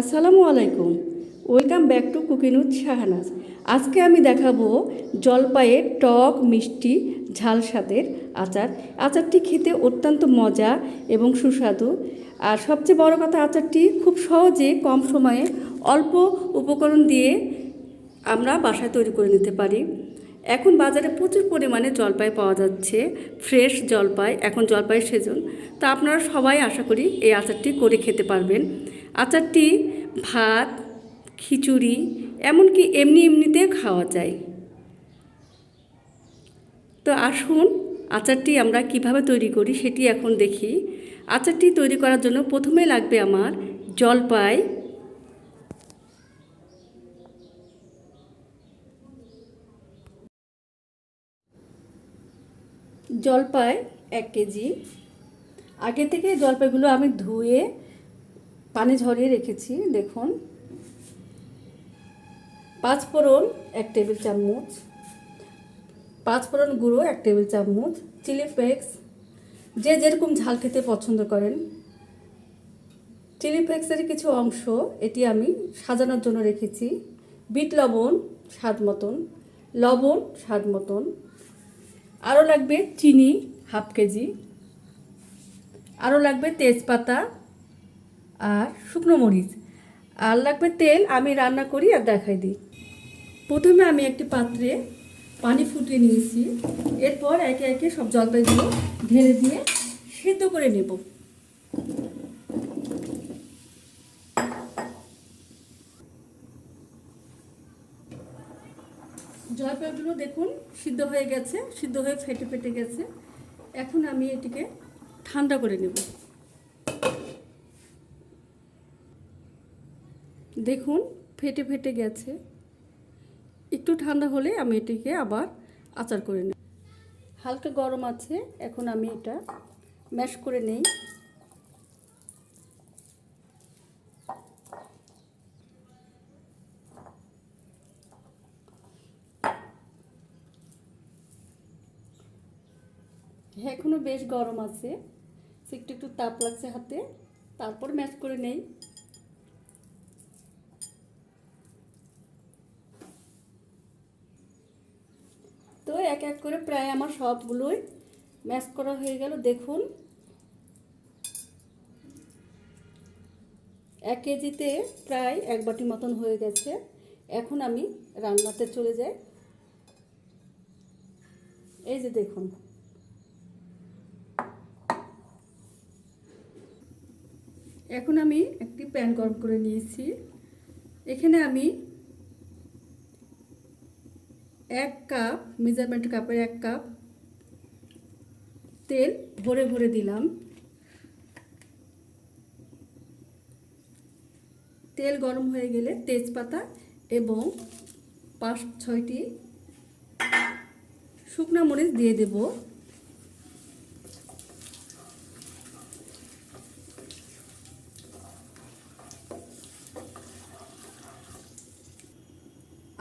আসসালামু আলাইকুম। Welcome back to cooking with Shahnaz. আজকে আমি দেখাবো জলপাইয়ের টক মিষ্টি ঝাল স্বাদের আচার। আচারটি খেতে অত্যন্ত মজা এবং সুস্বাদু। আর সবচেয়ে বড় কথা, আচারটি খুব সহজে কম সময়ে অল্প উপকরণ দিয়ে আমরা বাসায় তৈরি করে নিতে পারি। এখন বাজারে প্রচুর পরিমাণে জলপাই পাওয়া যাচ্ছে, ফ্রেশ জলপাই। এখন জলপাইয়ের সেজন। তা আপনারা সবাই আশা করি এই আচারটি করে খেতে পারবেন। আচারটি ভাত, খিচুড়ি, এমনকি এমনি এমনিতে খাওয়া যায়। তো আসুন আচারটি আমরা কীভাবে তৈরি করি সেটি এখন দেখি। আচারটি তৈরি করার জন্য প্রথমে লাগবে আমার জলপাই। জলপাই এক কেজি। আগে থেকে জলপাইগুলো আমি ধুয়ে পানি ঝরিয়ে রেখেছি, দেখুন। পাঁচ ফোড়ন, এক টেবিল চামচ। পাঁচ ফোড়ন গুঁড়ো, এক টেবিল চামচ। চিলি ফ্লেক্স, যে যেরকম ঝাল খেতে পছন্দ করেন। চিলি ফ্লেক্সের কিছু অংশ, এটি আমি সাজানোর জন্য রেখেছি। বিট লবণ, স্বাদ মতন। লবণ, স্বাদ মতন। আরও লাগবে চিনি, হাফ কেজি। আরও লাগবে তেজপাতা। আর শুকনো মরিচ। আর লাগবে তেল, আমি রান্না করি আর দেখাই দিই। প্রথমে আমি একটি পাত্রে পানি ফুটিয়ে নিয়েছি। এরপর একে একে সব জলপাইগুলো ঢেলে দিয়ে সেদ্ধ করে নেব। জলপাইগুলো দেখুন সিদ্ধ হয়ে গেছে, সিদ্ধ হয়ে ফেটে ফেটে গেছে। এখন আমি এটিকে ঠান্ডা করে নেব। দেখুন, ফেটে ফেটে গেছে। একটু ঠান্ডা হলে আমি এটিকে আবার আচার করে নেব। হালকা গরম আছে, এখন আমি এটা ম্যাশ করে নেই। হ্যাঁ এখনও বেশ গরম আছে। একটু একটু তাপ লাগছে হাতে, তারপর ম্যাশ করে নেই। তো এক এক করে প্রায় আমার সবগুলোই ম্যাশ করা হয়ে গেল। দেখুন, এক কেজিতে প্রায় এক বাটি মতন হয়ে গেছে। এখন আমি রান্নাতে চলে যাই। এই যে দেখুন। এখন আমি একটি প্যান গরম করে নিয়েছি। এখানে আমি এক কাপ মেজারমেন্ট কাপের এক কাপ তেল ভরে ভরে দিলাম। তেল গরম হয়ে গেলে তেজপাতা এবং পাঁচ ছয়টি শুকনা মরিচ দিয়ে দেব।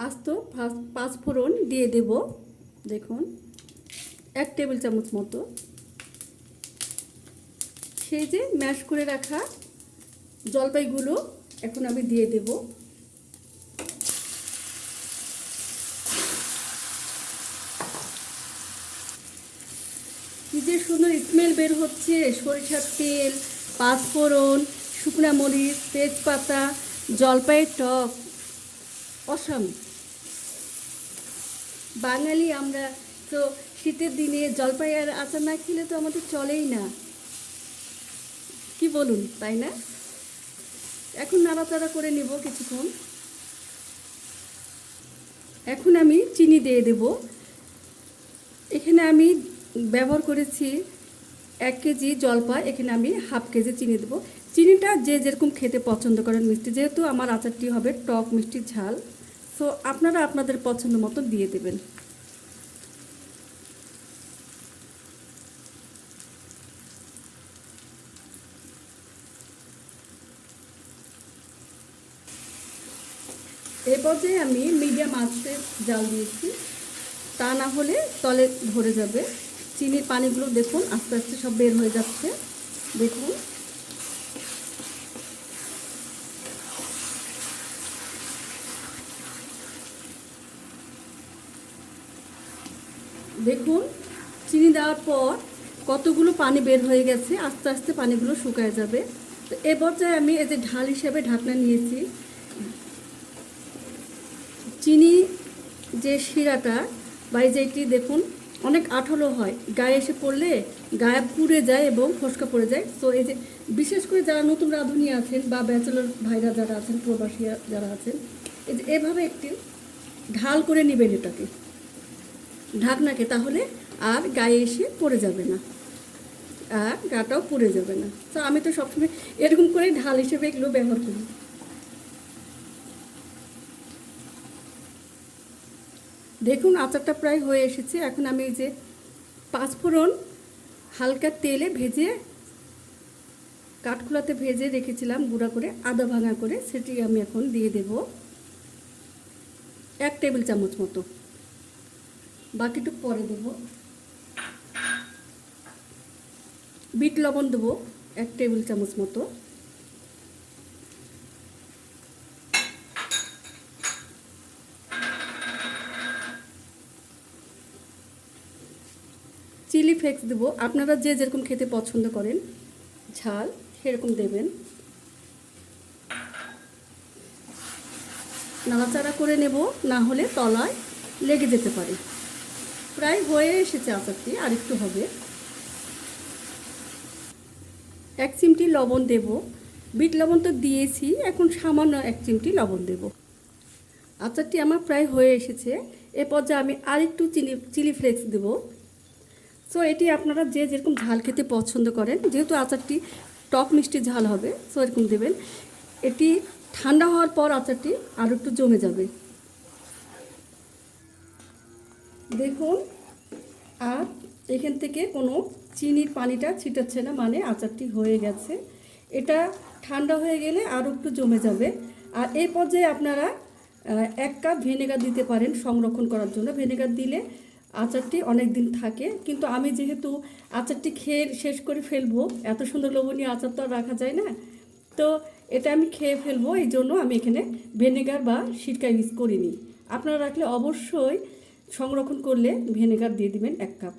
আস্ত পাঁচ ফোড়ন দিয়ে দেব। দেখুন, এক টেবিল চামচ মতো। সেই যে ম্যাশ করে রাখা জলপাইগুলো এখন আমি দিয়ে দেব। কি যে সুন্দর স্মেল বের হচ্ছে, সরিষার তেল পাঁচফোড়ন শুকনা মরিচ, তেজপাতা, জলপাইয়ের টক, অসম। বাঙালি আমরা, তো শীতের দিনে জলপাই আর আচার না খেলে তো আমাদের চলেই না। কি বলুন, তাই না? এখন নাড়াচাড়া করে নেব কিছুক্ষণ। এখন আমি চিনি দিয়ে দেব। এখানে আমি ব্যবহার করেছি এক কেজি জলপাই, এখানে আমি হাফ কেজি চিনি দেবো। চিনিটা যে যেরকম খেতে পছন্দ করেন মিষ্টি, যেহেতু আমার আচারটি হবে টক মিষ্টি ঝাল। সো আপনারা আপনাদের পছন্দ মতো দিয়ে দেবেন। এই পর্যায়ে আমি মিডিয়াম আঁচে জাল দিয়েছি। তা না হলে তলে ধরে যাবে। চিনির পানিগুলো দেখুন, আস্তে আস্তে সব বের হয়ে যাচ্ছে। দেখুন। দেখুন, চিনি দেওয়ার পর কতগুলো পানি বের হয়ে গেছে, আস্তে আস্তে পানিগুলো শুকায় যাবে। তো এ পর্যায়ে আমি এই যে ঢাল হিসেবে ঢাকনা নিয়েছি। চিনি যে শিরাটা বা যেটি দেখুন, অনেক আঠালো হয়। গায়ে এসে পড়লে গায়ে পুড়ে যায় এবং ফসকা পড়ে যায়। তো এই যে বিশেষ করে যারা নতুন রাঁধুনি আছেন বা ব্যাচেলর ভাইরা যারা আছেন, প্রবাসী যারা আছেন, এই যে এভাবে একটি ঢাল করে নেবেন এটাকে। ঢাকনাকে তাহলে আর গায়ে এসে পড়ে যাবে না। আর গাটাও পুড়ে যাবে না। তো আমি তো সবসময় এরকম করে ঢাল হিসেবে এগুলো ব্যবহার করি। দেখুন, আচারটা প্রায় হয়ে এসেছে। এখন আমি এই যে পাঁচফোড়ন হালকা তেলে ভেজে, কাঠখোলাতে ভেজে রেখেছিলাম গুঁড়া করে, আদা ভাঙা করে, সেটি আমি এখন দিয়ে দেব এক টেবিল চামচ মতো। বাকিটুকু পরে দেব। বিট লবণ দেবো এক টেবিল চামচ মতো। চিলি ফ্লেক্স দেবো। আপনারা যে যেরকম খেতে পছন্দ করেন, ঝাল সেরকম দেবেন। নাড়াচাড়া করে নেব, না হলে তলায় লেগে যেতে পারে। প্রায় হয়ে এসেছে আচারটি, আর একটু হবে। এক চিমটি লবণ দেব। বিট লবণ তো দিয়েছি, এখন সামান্য এক চিমটি লবণ দেব। আচারটি আমার প্রায় হয়ে এসেছে। এ পর্যায়ে আমি আরেকটু চিলি চিলি ফ্লেক্স দেবো। সো এটি আপনারা যে যেরকম ঝাল খেতে পছন্দ করেন, যেহেতু আচারটি টক মিষ্টি ঝাল হবে সো এরকম দেবেন। এটি ঠান্ডা হওয়ার পর আচারটি আরও একটু জমে যাবে। দেখুন, আর এখান থেকে কোনো চিনির পানিটা ছিটাচ্ছে না মানে আচারটি হয়ে গেছে। এটা ঠান্ডা হয়ে গেলে আরও একটু জমে যাবে। আর এই পর্যায়ে আপনারা এক কাপ ভিনেগার দিতে পারেন সংরক্ষণ করার জন্য। ভিনেগার দিলে আচারটি অনেক দিন থাকে। কিন্তু আমি যেহেতু আচারটি খেয়ে শেষ করে ফেলব, এত সুন্দর লোভনীয় আচার তো আর রাখা যায় না, তো এটা আমি খেয়ে ফেলব। এই জন্য আমি এখানে ভিনেগার বা সিরকা ইউজ করিনি। আপনারা রাখলে অবশ্যই সংরক্ষণ করলে ভিনেগার দিয়ে দিবেন এক কাপ।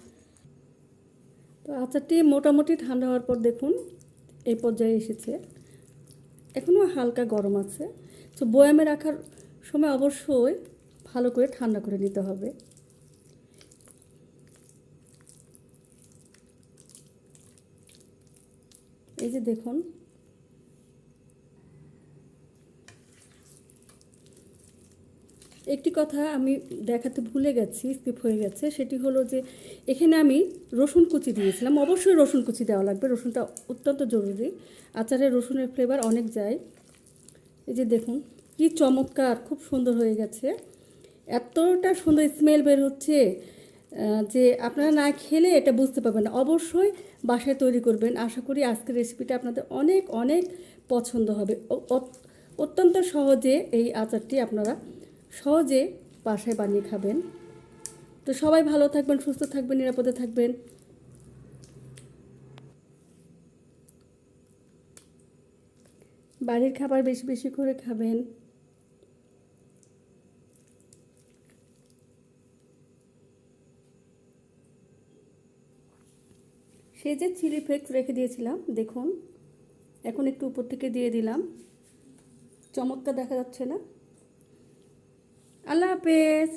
তো আচারটি মোটামুটি ঠান্ডা হওয়ার পর দেখুন এই পর্যায়ে এসেছে। এখনও হালকা গরম আছে। তো বয়ামে রাখার সময় অবশ্যই ভালো করে ঠান্ডা করে নিতে হবে। এই যে দেখুন একটি কথা আমি দেখাতে ভুলে গেছি স্কিপ হয়ে গেছে, সেটি হলো যে এখানে আমি রসুন কুচি দিয়েছিলাম। অবশ্যই রসুন কুচি দেওয়া লাগবে, রসুনটা অত্যন্ত জরুরি। আচারে রসুনের ফ্লেভার অনেক যায়। এই যে দেখুন, কি চমৎকার, খুব সুন্দর হয়ে গেছে। এতটা সুন্দর স্মেল বের হচ্ছে যে আপনারা না খেলে এটা বুঝতে পারবেন অবশ্যই বাসায় তৈরি করবেন। আশা করি আজকের রেসিপিটা আপনাদের অনেক অনেক পছন্দ হবে। অত্যন্ত সহজে এই আচারটি আপনারা সহজে বাসায় বানিয়ে খাবেন। তো সবাই ভালো থাকবেন, সুস্থ থাকবেন, নিরাপদে থাকবেন। বাড়ির খাবার বেশি বেশি করে খাবেন। সেই যে চিলি ফ্লেক্স রেখে দিয়েছিলাম, দেখুন। এখন একটু উপর থেকে দিয়ে দিলাম। চমৎকার দেখা যাচ্ছে না? আল্লাহ হাফেজ।